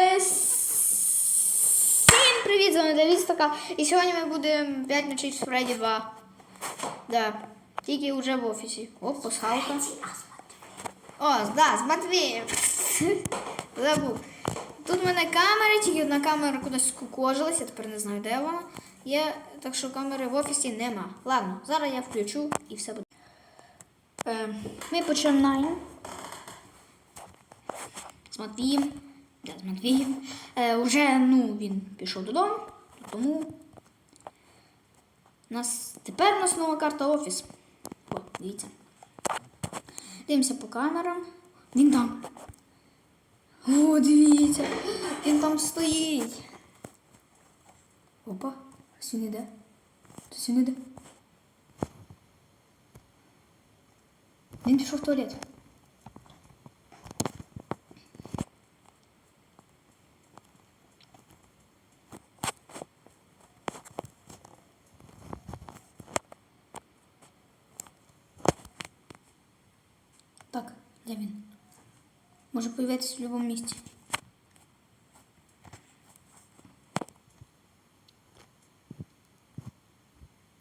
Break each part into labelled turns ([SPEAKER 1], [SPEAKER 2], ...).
[SPEAKER 1] Е, Всім привіт, з вами Давід Стака. І сьогодні ми будемо 5 ночей в Фредді 2. Да. Тільки вже в офісі. О, пасхалка. О, да, з Матвієм. Забув. Тут в мене камери, тільки одна камера кудись скукожилась, я тепер не знаю, де вона. Є, так що камери в офісі нема. Ладно, зараз я включу і все буде. Е, ми починаємо. З Матвієм. Да, з Матвієм. Е, уже ну, він пішов додому, тому нас тепер у нас нова карта офіс. О, дивіться. Дивимося по камерам. Він там. О, дивіться. Він там стоїть. Опа, хтось іде. Хтось іде. Він пішов в туалет. Так, де він? Може появитися в будь-якому місці.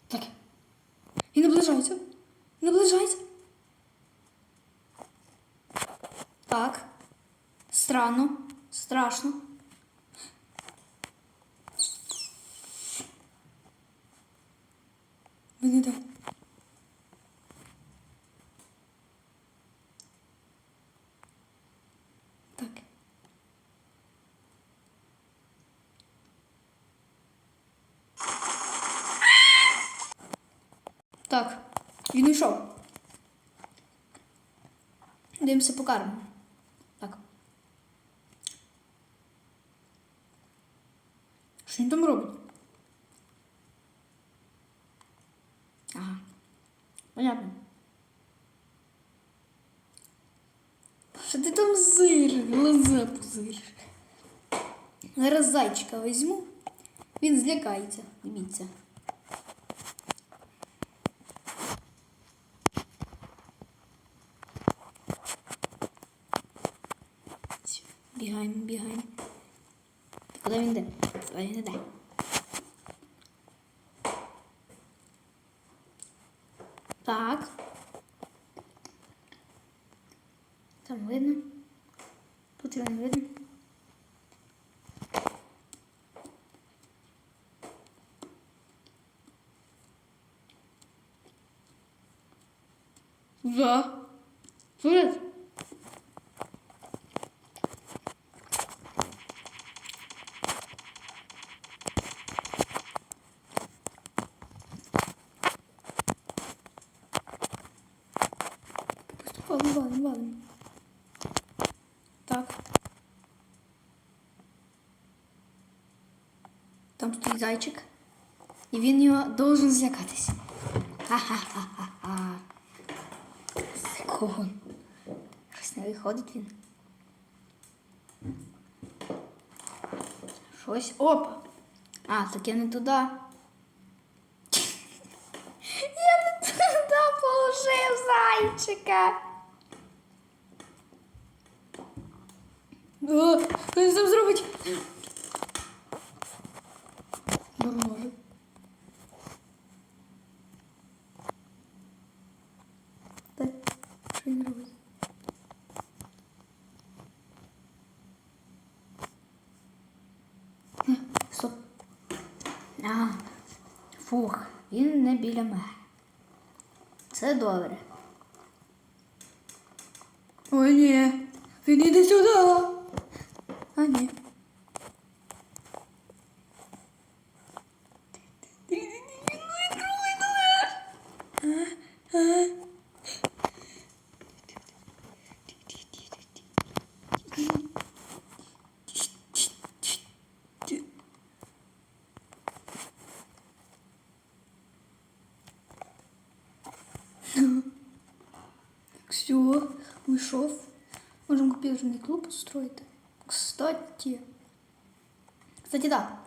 [SPEAKER 1] Так. Він наближається. Він наближається. Так. Странно. Страшно. Він іде. Так. Так, він йшов. Дивимося по карму. Так. Що він там робить? Ага. Понятно. Що ти там зириш? Глаза позириш. Зараз зайчика візьму. Він злякається. Дивіться. Бігаємо, бігаємо. Куди він йде? Він йде? Так. Валим, валим, валим. Так. Там стоїть зайчик. І він його должен злякатися. Ха-ха-ха-ха-ха. Кого? Щось не виходить він. Щось. Опа! А, так я не туди. Я не туди положив зайчика. О, що він там зробить? Нормально. Так, що він робить? Е, Стоп. А, фух, він не біля мене. Це добре. О, ні. Він іде сюди. А, ні. Все, вийшов. Можемо комп'ютерний клуб устроїти. Кстати. Кстати, да.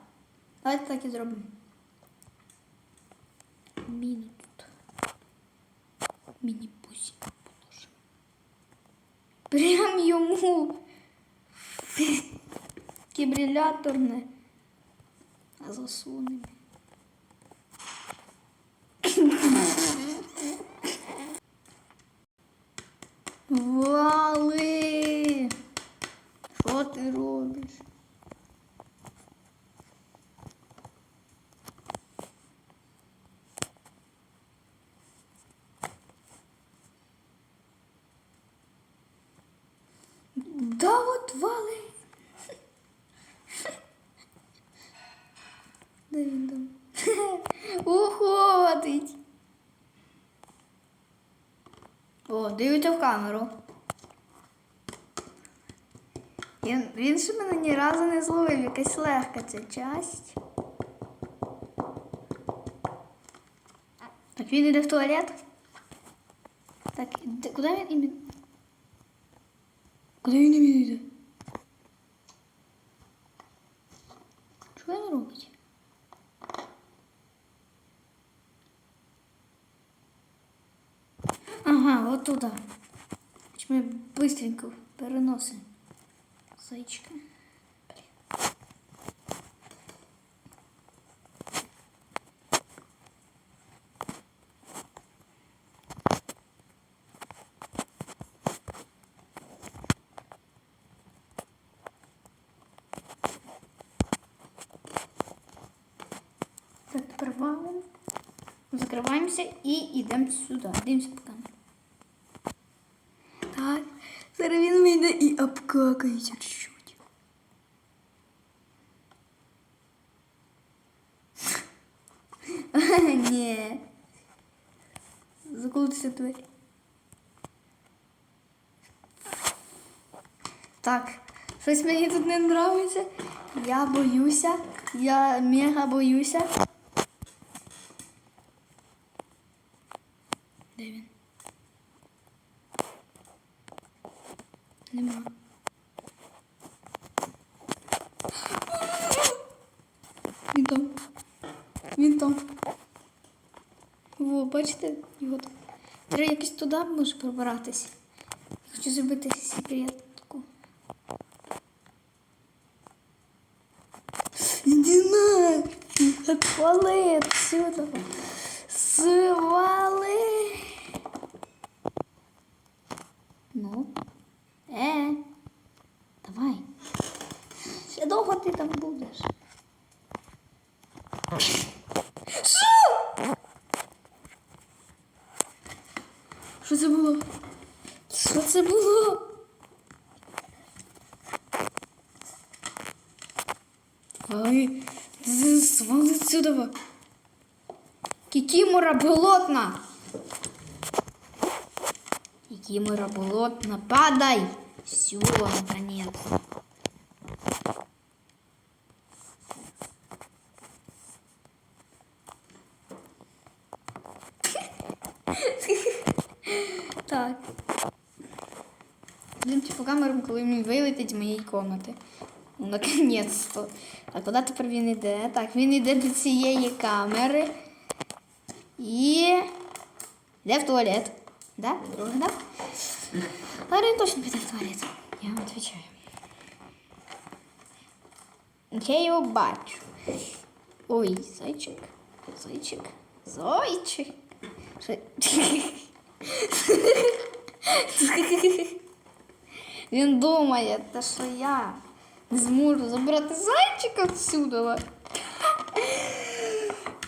[SPEAKER 1] Давайте так і зробимо. Міни тут. Міні-пусі положимо. Прям йому. Кібриляторне. А засунемо. Вали! Що ти робиш? Да от вали. Де він там? Уходить. О, дивіться в камеру. Він, він ще мене ні разу не зловив, якась легка ця часть. Так, він іде в туалет. Так, де- куди він іде? Куди він іде? Що він робить? Ага, вот туда. Значит, мы быстренько переносим зайчика. Блин. Так, тепер валим. Закриваємося і йдемо сюди. Дивимося по камеру. Так, зараз він вийде і обкакається чуть-чуть. Ні. Закрутися двері. Так, щось мені тут не подобається. Я боюся. Я мега боюся. Де він? Нема. Він там. Він там. Во, бачите, його там. Треба якось туди може пробиратись. Хочу зробити секретку. Іди на! Отвали отсюда! Свали! Ну, е, давай. Ще довго ти там будеш. Що? Що це було? Що це було? Ай, свали отсюда. Кикимора болотна. Кикимора болотна, падай. Все, наконец. Так. Йдемте по камерам, коли він вилетить з моєї кімнати. Ну, Наконець-то. А куди тепер він йде? Так, він йде до цієї камери. І. Йде в туалет. Да? Друге, да? Але він точно піде в туалет. Я вам відповідаю. Я його бачу. Ой, зайчик. Зайчик. Зайчик. Він думає, що я зможу забрати зайчика всюди.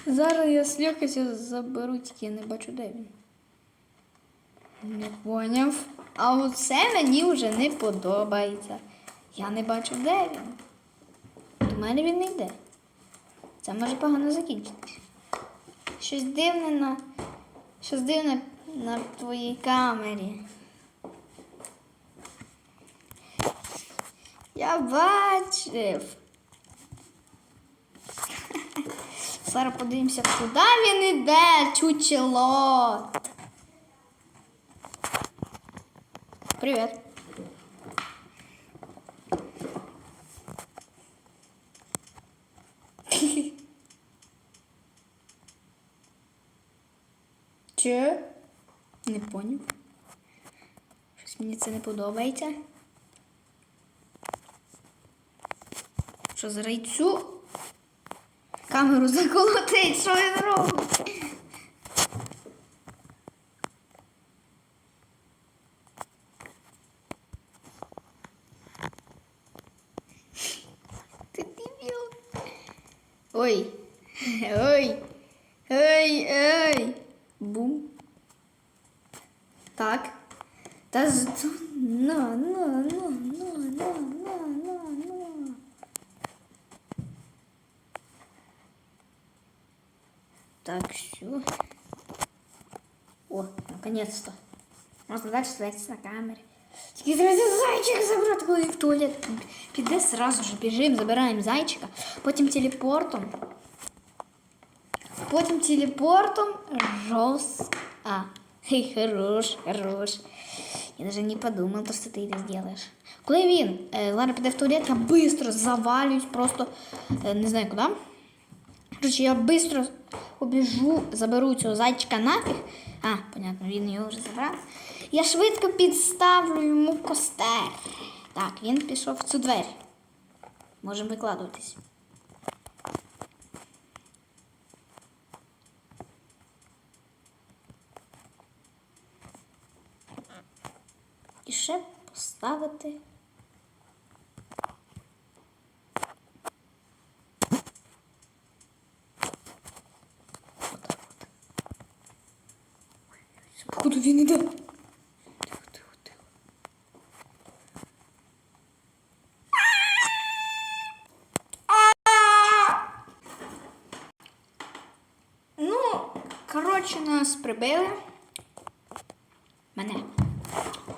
[SPEAKER 1] Зараз я з легкістю заберу, тільки я не бачу, де він. Не поняв. А оце мені вже не подобається. Я не бачу, де він. До мене він не йде. Це може погано закінчитись. Щось дивне на. Щось дивне на твоїй камері. Я бачив. Зараз подивимося, куди він іде, чучело. Привіт. Чи? Не поняв. Щось мені це не подобається. Що з рейцю? Камеру заколотить, що він робить? Ти дебіл. Ой. Ой. Ой, ой. Бум. Так. Та з... На, на, на, на, на, на. Так, все. О, наконец-то. Можна далі сидеться на камері. Тільки треба зайчик забрати, коли в туалет піде, сразу ж біжимо, забираємо зайчика, потім телепортом. Потім телепортом роз... А, хей, хорош, хорош. Я даже не подумал, то, что ты это сделаешь. Коли він, е, Лара піде в туалет, я быстро завалююсь, просто е, не знаю куди. Короче, я быстро побіжу, заберу цього зайчика нафіг. А, понятно, він його вже забрав. Я швидко підставлю йому костер. Так, він пішов в цю двері. Можемо викладуватись. І ще поставити. Походу він іде. Тихо, тихо, тихо. Ну, коротше, нас прибили. Мене.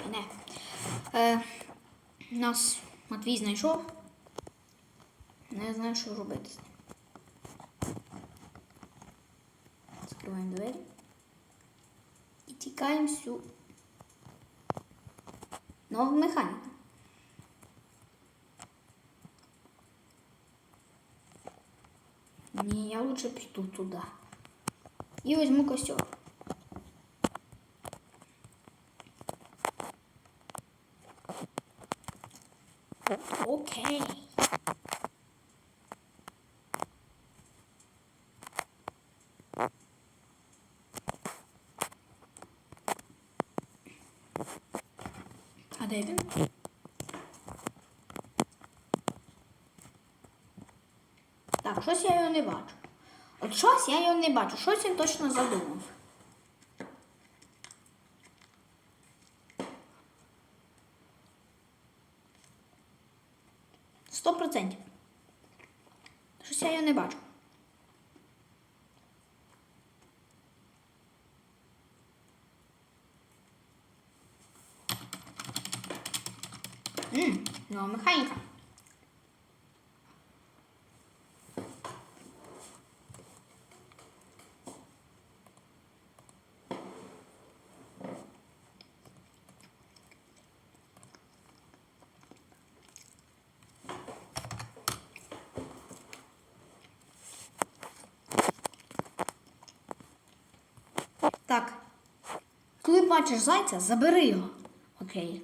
[SPEAKER 1] Мене. Е, нас Матвій знайшов. Не знаю, що робити з ним. Закриваємо двері. І тікаємо всю нову механіку. Ні, я лучше піду туди. І візьму костюм. Окей. А де він? Так, щось я його не бачу. От щось я його не бачу, щось він точно задумав. Сто процентів. Щось я його не бачу. Ммм, нова механіка. Так. Коли бачиш зайця, забери його. Окей.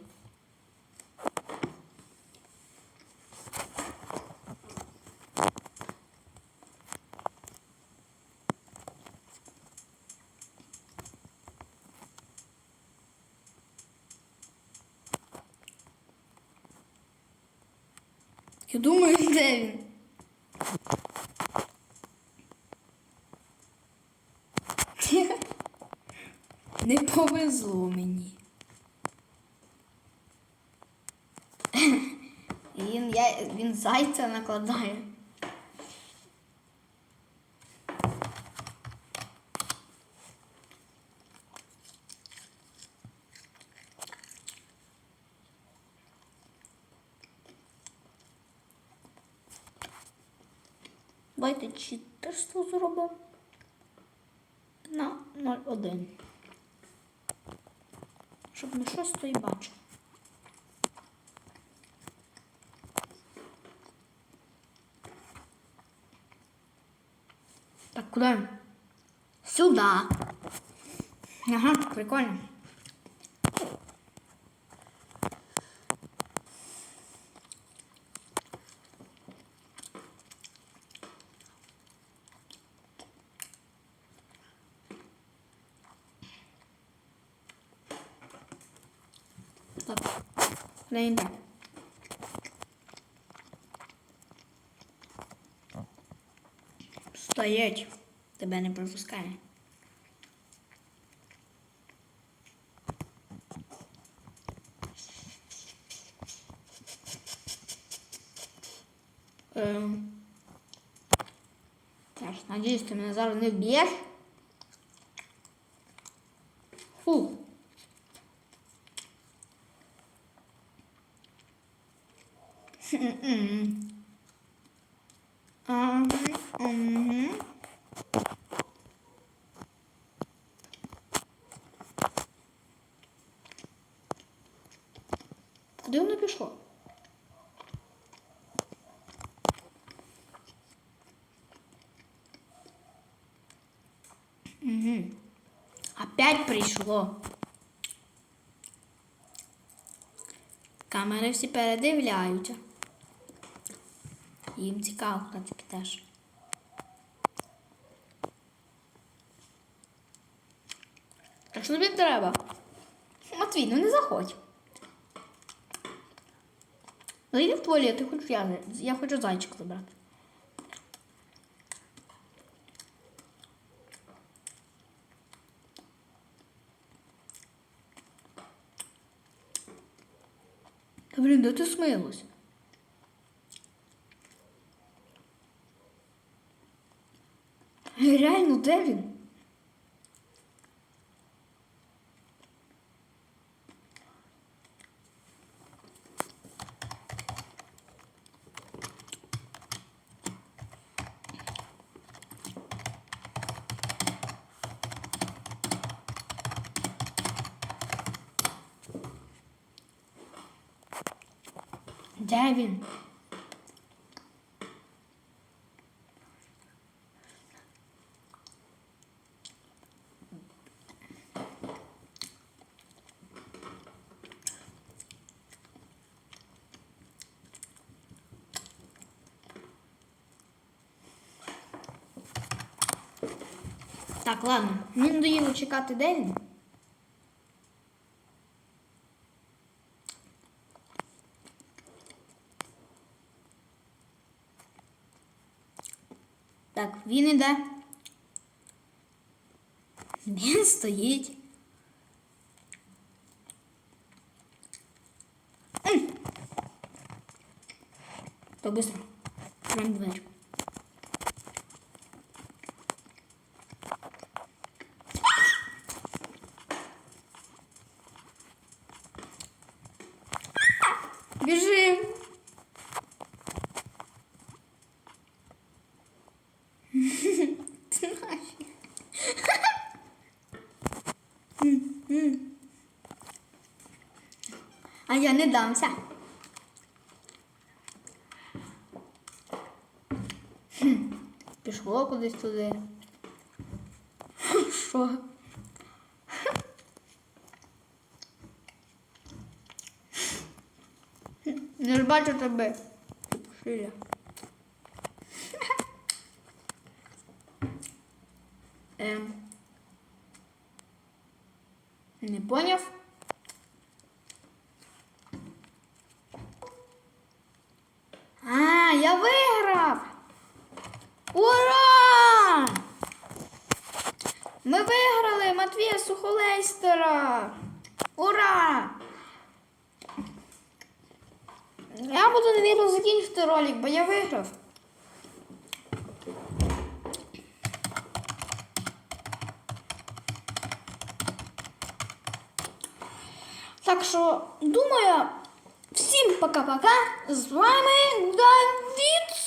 [SPEAKER 1] Я думаю, де він? Не повезло мені. Він, я, він зайця накладає. Так, куда? Сюда. Ага, прикольно. Так, да. Стоять. Тебе не пропускає. Ем. Так, надіюсь, ти мене зараз не вб'єш. Куди воно пішло? Угу. Опять пришло. Камери всі передивляються. Їм цікаво, ти підеш. Так що тобі треба? Матвій, ну не заходь. Ну йди в туалет, я хочу, я, я хочу зайчика забрати. Та блін, де ти смилась? Реально, де? Де він? Так, ладно. Мені надоїло чекати, де він. Так, він іде. Він стоїть. М. Так, быстро. Прям дверь. А я не дамся. Пішло кудись туди. Що? Не ж бачу тебе. Шиля. Ем. Не поняв? А, я виграв! Ура! Ми виграли Матвія Сухолейстера! Ура! Я буду, навірно, закінчити ролик, бо я виграв. Так що, думаю, всім пока-пока. З вами Давід.